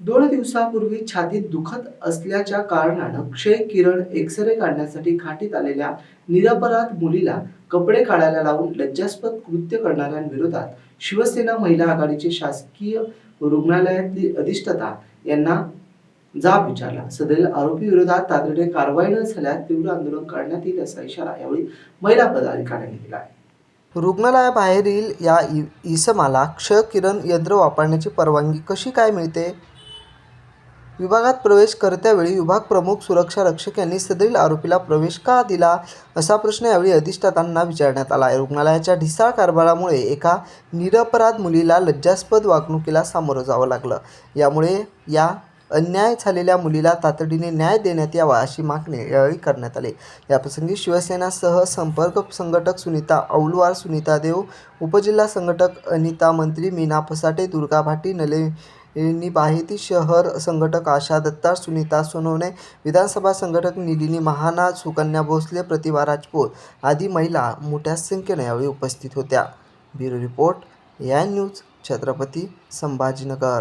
दोन दिवसापूर्वी छातीत दुखत असल्याच्या कारणानं क्षय किरण एक्सरे काढण्यासाठी खाटीत आलेल्या निरपराध मुलीला कपडे काढायला लावून लज्जास्पद कृत्य करणाऱ्यांविरोधात शिवसेना महिला आघाडीचे शासकीय रुग्णालयातील अधिष्ठाता यांना जाब विचारला. सदरील आरोपी विरोधात तातडीने कारवाई न झाल्यास तीव्र आंदोलन करण्यात येईल असा इशारा यावेळी महिला पदाधिकाऱ्यांनी दिला आहे. रुग्णालयाबाहेरील या इ इसमाला क्षय किरण यंत्र वापरण्याची परवानगी कशी काय मिळते? विभागात प्रवेश करत्यावेळी विभाग प्रमुख सुरक्षा रक्षक यांनी सदरील आरोपीला प्रवेश का दिला? असा प्रश्न यावेळी अधिष्ठातांना विचारण्यात आला. आहे रुग्णालयाच्या ढिसाळ कारभारामुळे एका निरपराध मुलीला लज्जास्पद वागणुकीला सामोरं जावं लागलं. यामुळे या अन्याय झालेल्या मुलीला तातडीने न्याय देण्यात यावा अशी मागणी यावेळी करण्यात आली. याप्रसंगी शिवसेनासह संपर्क संघटक सुनीता औलवार सुनीता देव उपजिल्हा संघटक अनिता मंत्री मीना फसाटे दुर्गा भाटी नले बाहेती शहर संघटक आशा दत्तार सुनीता सोनवणे विधानसभा संघटक निलिनी महाना सुकन्या भोसले प्रतिभा राजपूत आदी महिला मोठ्या संख्येने यावेळी उपस्थित होत्या. ब्युरो रिपोर्ट या न्यूज छत्रपती संभाजीनगर.